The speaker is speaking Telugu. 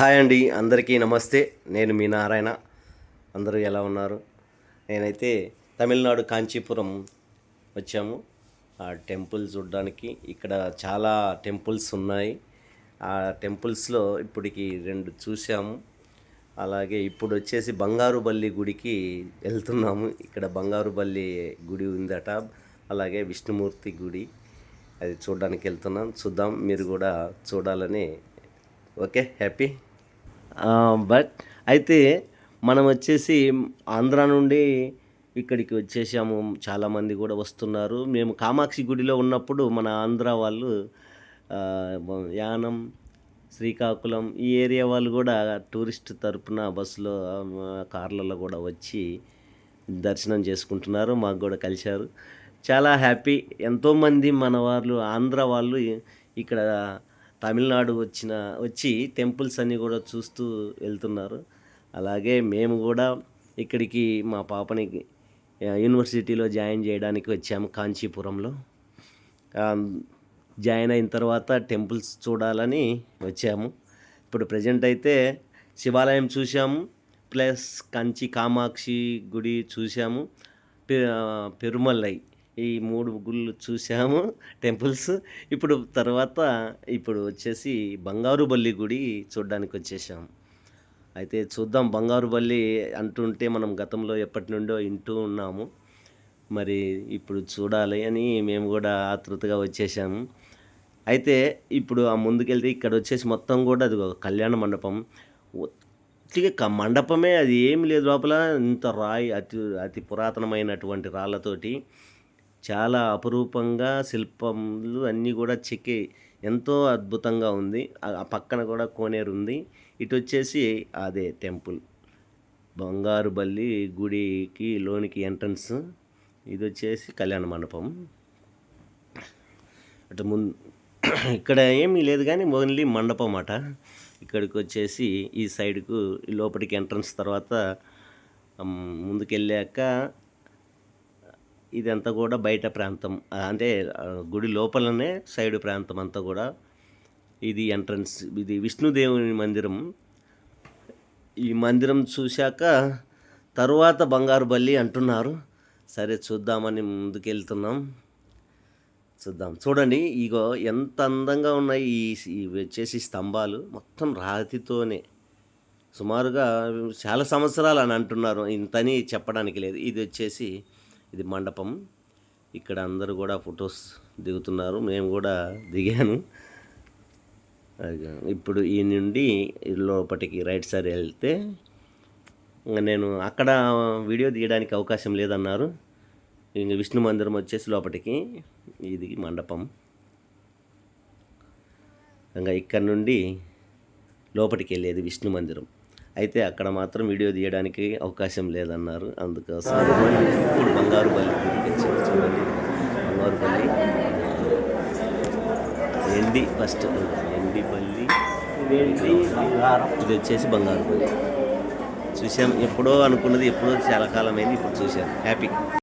హాయ్ అండి అందరికీ నమస్తే. నేను మీ నారాయణ. అందరూ ఎలా ఉన్నారు? నేనైతే తమిళనాడు కాంచీపురం వచ్చాము. ఆ టెంపుల్ చూడడానికి ఇక్కడ చాలా టెంపుల్స్ ఉన్నాయి. ఆ టెంపుల్స్లో ఇప్పటికి రెండు చూసాము అలాగే ఇప్పుడు వచ్చేసి బంగారుబల్లి గుడికి వెళ్తున్నాము. ఇక్కడ బంగారుబల్లి గుడి ఉందట. అలాగే విష్ణుమూర్తి గుడి. అది చూడడానికి వెళ్తున్నాం. చూద్దాం. మీరు కూడా చూడాలని. Okay happy? బట్ అయితే మనం వచ్చేసి ఆంధ్ర నుండి ఇక్కడికి వచ్చేసాము. చాలామంది కూడా వస్తున్నారు. మేము కామాక్షి గుడిలో ఉన్నప్పుడు మన ఆంధ్ర వాళ్ళు యానం శ్రీకాకుళం ఈ ఏరియా వాళ్ళు కూడా టూరిస్ట్ తరపున బస్సులో కార్లలో కూడా వచ్చి దర్శనం చేసుకుంటున్నారు. మాకు కూడా కలిశారు. చాలా హ్యాపీ. ఎంతోమంది మన వాళ్ళు ఆంధ్ర వాళ్ళు ఇక్కడ తమిళనాడు వచ్చిన వచ్చి టెంపుల్స్ అన్నీ కూడా చూస్తూ వెళ్తున్నారు. అలాగే మేము కూడా ఇక్కడికి మా పాపని యూనివర్సిటీలో జాయిన్ చేయడానికి వచ్చాము కాంచీపురంలో. జాయిన్ అయిన తర్వాత టెంపుల్స్ చూడాలని వచ్చాము. ఇప్పుడు ప్రజెంట్ అయితే శివాలయం చూసాము ప్లస్ కంచి కామాక్షి గుడి చూసాము పె- పెరుమలై ఈ మూడు గుళ్ళు చూసాము టెంపుల్స్. ఇప్పుడు తర్వాత ఇప్పుడు వచ్చేసి బంగారుబల్లి గుడి చూడడానికి వచ్చేసాము అయితే చూద్దాం బంగారుబల్లి అంటుంటే మనం గతంలో ఎప్పటి నుండో వింటూ ఉన్నాము. మరి ఇప్పుడు చూడాలి అని మేము కూడా ఆతృతగా వచ్చేసాము. అయితే ఇప్పుడు ఆ ముందుకెళ్తే ఇక్కడ వచ్చేసి మొత్తం కూడా అది ఒక కళ్యాణ మండపం. ఉత్తిగా మండపమే అది ఏమి లేదు లోపల. ఇంత రాయి అతి అతి పురాతనమైనటువంటి రాళ్ళతోటి. చాలా అపురూపంగా శిల్పములు అన్నీ కూడా చెక్కి ఎంతో అద్భుతంగా ఉంది. ఆ పక్కన కూడా కోనేరు ఉంది. ఇటు వచ్చేసి అదే టెంపుల్. బంగారు బల్లి గుడికి లోనికి ఎంట్రన్స్. ఇది వచ్చేసి కళ్యాణ మండపం. అటు ముందు ఇక్కడ ఏమీ లేదు కానీ ఓన్లీ మండపం అట. ఇక్కడికి వచ్చేసి ఈ సైడ్కు లోపలికి ఎంట్రన్స్ తర్వాత ముందుకెళ్ళాక ఇదంతా కూడా బయట ప్రాంతం అంటే గుడి లోపలనే సైడ్ ప్రాంతం అంతా కూడా ఇది ఎంట్రన్స్ ఇది విష్ణుదేవుని మందిరం. ఈ మందిరం చూశాక తరువాత బంగారు బల్లి అంటున్నారు. సరే చూద్దామని ముందుకెళ్తున్నాం. చూద్దాం. చూడండి ఇగో ఎంత అందంగా ఉన్నాయి ఈ వచ్చేసి స్తంభాలు. మొత్తం రాతితోనే. సుమారుగా చాలా సంవత్సరాలు అని అంటున్నారు. ఇంతని చెప్పడానికి లేదు. ఇది వచ్చేసి ఇది మండపం. ఇక్కడ అందరూ కూడా ఫొటోస్ దిగుతున్నారు. మేము కూడా దిగాను. ఇప్పుడు ఈ నుండి లోపటికి రైట్ సైడ్ వెళ్తే నేను అక్కడ వీడియో తీయడానికి అవకాశం లేదన్నారు. ఇంక విష్ణు మందిరం వచ్చేసి లోపటికి ఇది మండపం. ఇంకా ఇక్కడ నుండి లోపలికి వెళ్ళేది విష్ణు మందిరం. అయితే అక్కడ మాత్రం వీడియో తీయడానికి అవకాశం లేదన్నారు. అందుకోసం ఇప్పుడు బంగారు బల్లి. చూడండి. బంగారు బల్లి ఎండి ఫస్ట్ ఎండి బల్లి ఇది వచ్చేసి బంగారు బల్లి చూసాం ఎప్పుడో అనుకున్నది ఎప్పుడో చాలా కాలం అయింది ఇప్పుడు చూశాను హ్యాపీ.